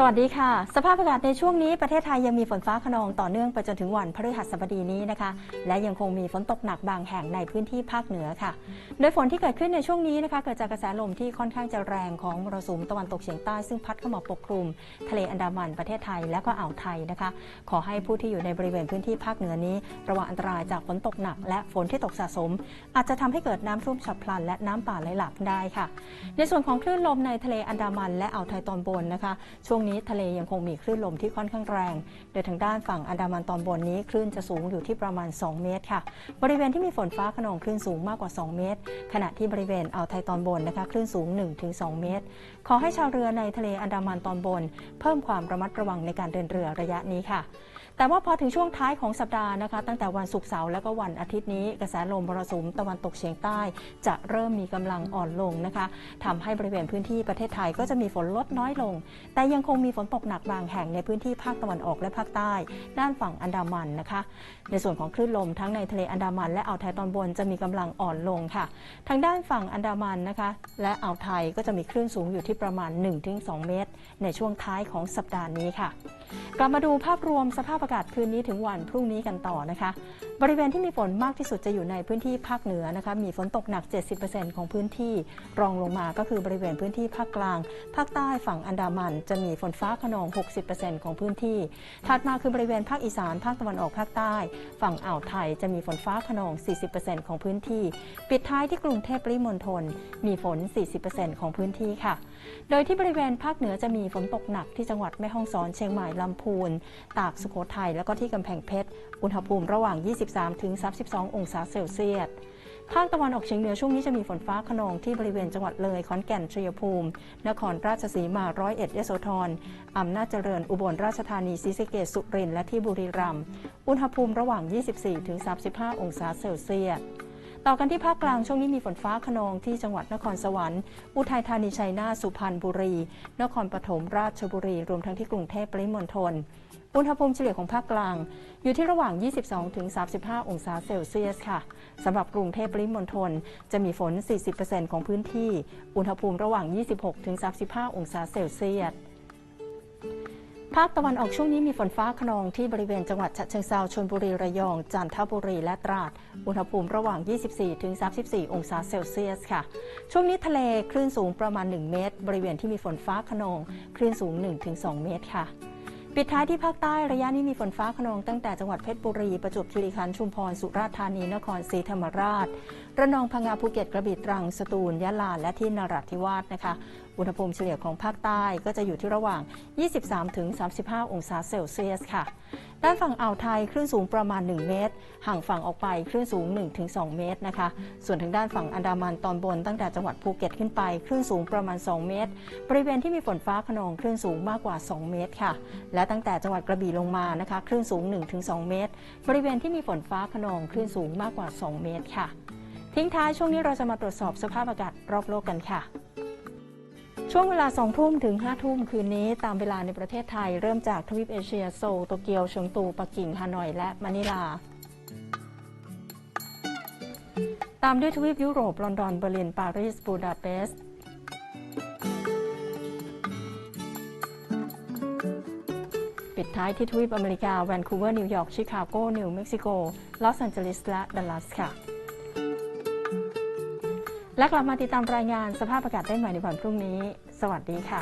สวัสดีค่ะ สภาพอากาศในช่วงนี้ประเทศไทยยังมีฝนฟ้าขนองต่อเนื่องไปจนถึงวันพฤหัสบดีนี้นะคะ และยังคงมีฝนตกหนักบางแห่งในพื้นที่ภาคเหนือค่ะ โดยฝนที่เกิดขึ้นในช่วงนี้นะคะ เกิดจากกระแสลมที่ค่อนข้างจะแรงของมรสุมตะวันตกเฉียงใต้ซึ่งพัดเข้ามาปกคลุม ทะเลอันดามันประเทศไทยและก็อ่าวไทยนะคะ ขอให้ผู้ที่อยู่ในบริเวณพื้นที่ภาคเหนือนี้ ระวังอันตรายจากฝนตกหนัก และฝนที่ตกสะสม อาจจะทำให้เกิดน้ำท่วมฉับพลัน และน้ำป่าไหลหลากได้ค่ะ ในส่วนของคลื่นลมในทะเลอันดามัน และอ่าวไทยตอนบนนะคะ ช่วงนี้ทะเลยังคงมีคลื่นลมที่ค่อนข้างแรง โดยทางด้านฝั่งอันดามันตอนบนนี้คลื่นจะสูงอยู่ที่ประมาณ 2 เมตรค่ะ บริเวณที่มีฝนฟ้าขนองคลื่นสูงมากกว่า 2 เมตร ขณะที่บริเวณอ่าวไทยตอนบนนะคะคลื่นสูง 1-2 เมตร ขอให้ชาวเรือในทะเลอันดามันตอนบน เพิ่มความระมัดระวังในการเดินเรือระยะนี้ค่ะแต่ว่าพอถึงช่วงท้ายของสัปดาห์นะคะ ตั้งแต่วันศุกร์เสาร์และก็วันอาทิตย์นี้ กระแสลมมรสุมตะวันตกเฉียงใต้ จะเริ่มมีกำลังอ่อนลงนะคะทำให้บริเวณพื้นที่ประเทศไทยก็จะมีฝนลดน้อยลง แต่ยังคงมีฝนตกหนักบางแห่งในพื้นที่ภาคตะวันออกและภาคใต้ ด้านฝั่งอันดามันนะคะ ในส่วนของคลื่นลมทั้งในทะเลอันดามัน และอ่าวไทยตอนบนจะมีกำลังอ่อนลงค่ะ ทางด้านฝั่งอันดามันนะคะ และอ่าวไทยก็จะมีคลื่นสูงอยู่ที่ประมาณ 1-2 เมตร ในช่วงท้ายของสัปดาห์นี้ค่ะ กลับมาดูภาพรวมสภาพอากาศคืนนี้ถึงวันพรุ่งนี้กันต่อนะคะ บริเวณที่มีฝนมากที่สุดจะอยู่ในพื้นที่ภาคเหนือนะคะมีฝนตกหนัก 70%ของพื้นที่รองลงมาก็คือบริเวณพื้นที่ภาคกลาง ภาคใต้ฝั่งอันดามัน จะมีฝนฟ้าขนอง 60%ของพื้นที่ ถัดมาคือบริเวณภาคอีสาน ภาคตะวันออกภาคใต้ ฝั่งอ่าวไทยจะมีฝนฟ้าขนอง 40%ของพื้นที่ ปิดท้ายที่กรุงเทพปริมณฑลมีฝน 40%ของพื้นที่ค่ะ โดยที่บริเวณภาคเหนือจะมีฝนตกหนักที่จังหวัดแม่ฮ่องสอนเชียงใหม่ลำพูน ตากสุโขทัย แล้วก็ที่กำแพงเพชร อุณหภูมิระหว่าง 23 ถึง 32 องศาเซลเซียสภาคตะวันออกเฉียงเหนือช่วงนี้จะมีฝนฟ้าขนองที่บริเวณจังหวัดเลยขอนแก่นชัยภูมิ นครราชสีมาร้อยเอ็ดยโสธรอำนาจเจริญอุบลราชธานีศรีสะเกษสุรินทร์และที่บุรีรัมย์อุณหภูมิระหว่าง 24-35 องศาเซลเซียส ต่อกันที่ภาคกลางช่วงนี้มีฝนฟ้าขนองที่จังหวัดนครสวรรค์ อุทัยธานีชัยนาทสุพรรณบุรี นครปฐมราชบุรี รวมทั้งที่กรุงเทพปริมณฑลอุณหภูมิเฉลี่ยของภาคกลาง อยู่ที่ระหว่าง 22-35 องศาเซลเซียสค่ะสำหรับกรุงเทพปริมณฑลจะมีฝน 40%ของพื้นที่ อุณหภูมิระหว่าง 26-35 องศาเซลเซียส ภาคตะวันออกช่วงนี้มีฝนฟ้าขนองที่บริเวณจังหวัดฉะเชิงเซาชลบุรีระยอง จันทบุรีและตราด อุณหภูมิระหว่าง 24-34 องศาเซลเซียสค่ะ ช่วงนี้ทะเลคลื่นสูงประมาณ 1 เมตร บริเวณที่มีฝนฟ้าขนองคลื่นสูง 1-2 เมตรค่ะ ปิดท้ายที่ภาคใต้ระยะนี้มีฝนฟ้าขนองตั้งแต่จังหวัดเพชรบุรีประจวบคีรีขันธ์ชุมพรสุราษฎร์ธานีนครศรีธรรมราชระนองพังงาภูเก็ตกระบี่ตรังสตูลยะลาและที่นราธิวาสนะคะ อุณหภูมิเฉลี่ยของภาคใต้ก็จะอยู่ที่ระหว่าง 23-35 องศาเซลเซียสค่ะ ด้านฝั่งอ่าวไทยคลื่นสูงประมาณ 1 เมตร ห่างฝั่งออกไปคลื่นสูง 1-2 เมตรนะคะ ส่วนทางด้านฝั่งอันดามันตอนบนตั้งแต่จังหวัดภูเก็ตขึ้นไปคลื่นสูงประมาณ 2 เมตร บริเวณที่มีฝนฟ้าขนองคลื่นสูงมากกว่า 2 เมตรค่ะ และตั้งแต่จังหวัดกระบี่ลงมานะคะคลื่นสูง 1-2 เมตร บริเวณที่มีฝนฟ้าขนองคลื่นสูงมากกว่า 2 เมตรค่ะ ทิ้งท้ายช่วงนี้เราจะมาตรวจสอบสภาพอากาศรอบโลกกันค่ะ ช่วงเวลา 2 ทุ่มถึง 5 ทุ่มคืนนี้ตามเวลาในประเทศไทย เริ่มจากทวีปเอเชียโซลโตเกียวเฉิงตูปักกิ่งฮานอยและมะนิลา ตามด้วยทวีปยุโรป ลอนดอนเบอร์ลินปารีสบูดาเปสต์ปิดท้ายที่ทวีปอเมริกาแวนคูเวอร์นิวยอร์กชิคาโกนิวเม็กซิโกลอสแอนเจลิสและดัลลัสค่ะ และกลับมาติดตามรายงานสภาพอากาศได้ใหม่ในวันพรุ่งนี้ สวัสดีค่ะ